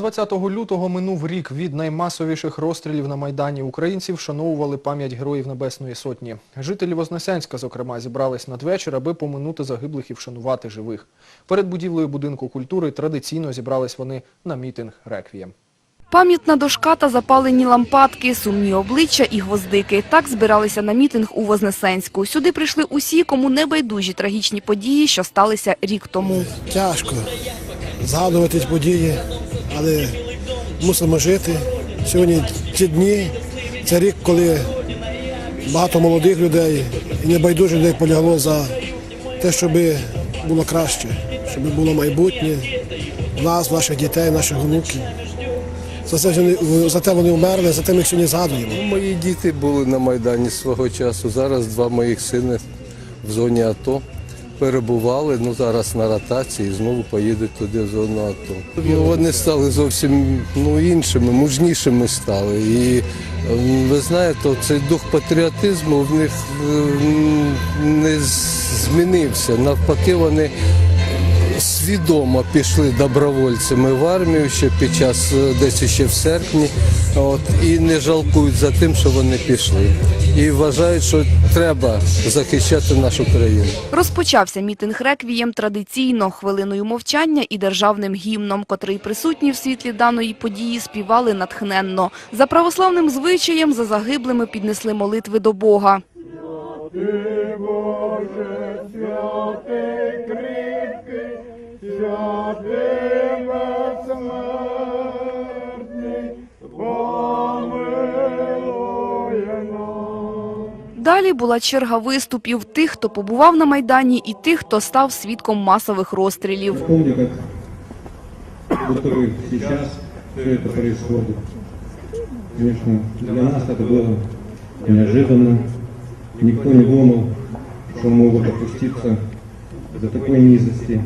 20 лютого минув рік від наймасовіших розстрілів на Майдані. Українці вшановували пам'ять Героїв Небесної Сотні. Жителі Вознесенська, зокрема, зібрались надвечір, аби поминути загиблих і вшанувати живих. Перед будівлею будинку культури традиційно зібрались вони на мітинг «Реквієм». Пам'ятна дошка та запалені лампадки, сумні обличчя і гвоздики. Так збиралися на мітинг у Вознесенську. Сюди прийшли усі, кому не байдужі трагічні події, що сталися рік тому. Тяжко згадувати події, але мусимо жити. Сьогодні ті дні, це рік, коли багато молодих людей і небайдужих людей полягло за те, щоб було краще, щоб було майбутнє нас, наших дітей, наших онуків. За це, вони- за те вони вмерли, за те ми сьогодні згадуємо. Ну, Мої діти були на Майдані свого часу. Зараз два моїх сини в зоні АТО перебували. Ну зараз на ротації знову поїдуть туди зону АТО. Ну, вони стали зовсім ну, іншими, мужнішими стали. І ем, ви знаєте, цей дух патріотизму в них ем, не змінився. Навпаки, вони свідомо пішли добровольцями в армію ще під час е, десь ще в серпні. От, і не жалкують за тим, що вони пішли. І вважають, що треба захищати нашу країну. Розпочався мітинг «Реквієм» традиційно, хвилиною мовчання і державним гімном, котрий присутні в світлі даної події співали натхненно. За православним звичаєм за загиблими піднесли молитви до Бога. Далі була черга виступів тих, хто побував на Майдані, і тих, хто став свідком масових розстрілів. Помню, как будто бы сейчас все это происходит. Конечно, для нас это было неожиданно. Никто не думал, что могут опуститься до такой низости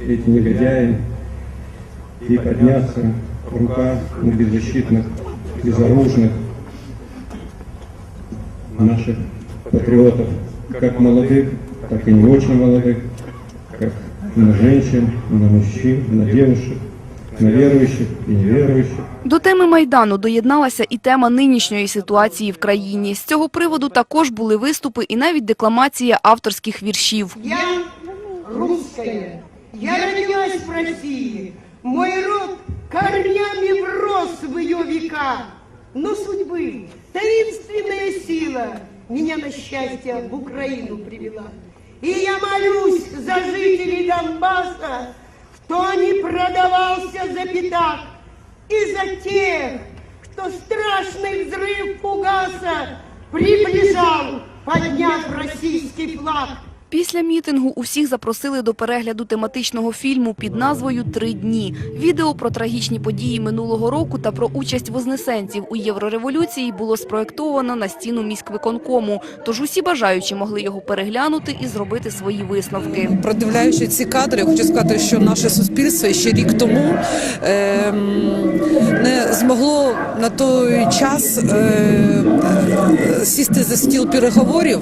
эти негодяи и подняться в руках ну, беззащитных, безоружных наших патриотов, как молодых, так и не очень молодых, как на женщин, на мужчин, на девушек, на верующих и неверующих. До теми Майдану доєдналася і тема нинішньої ситуації в країні. З цього приводу також були виступи і навіть декламація авторських віршів. Я русская, я родилась в России, мой род корнями врос в ее века. Но судьбы, таинственная сила Меня на счастье в Украину привела. И я молюсь за жителей Донбасса, кто не продавался за пятак, и за тех, кто страшный взрыв фугаса приближал, подняв российский флаг. Після мітингу усіх запросили до перегляду тематичного фільму під назвою «Три дні». Відео про трагічні події минулого року та про участь вознесенців у Єврореволюції було спроєктовано на стіну міськвиконкому. Тож усі бажаючі могли його переглянути і зробити свої висновки. Продивляючи ці кадри, я хочу сказати, що наше суспільство ще рік тому ем, не змогло на той час е, е, сісти за стіл переговорів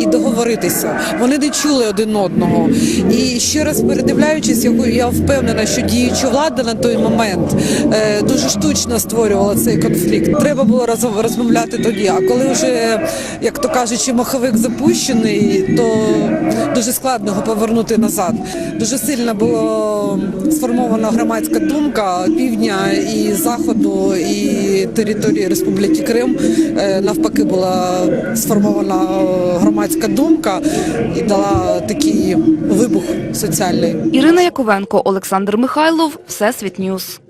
і договоритися. Вони не чули один одного. І ще раз передивляючись, я- впевнена, що діюча влада на той момент е, дуже штучно створювала цей конфлікт. Треба було роз- розмовляти тоді. А коли вже, як то кажучи, маховик запущений, то дуже складно його повернути назад. Дуже сильно була сформована громадська думка півдня і заходу, і території Республіки Крим. Е, Навпаки, була сформована е, громадська думка і дала такий вибух соціальний. Ірина Яковенко, Олександр Михайлов, Всесвіт Ньюс.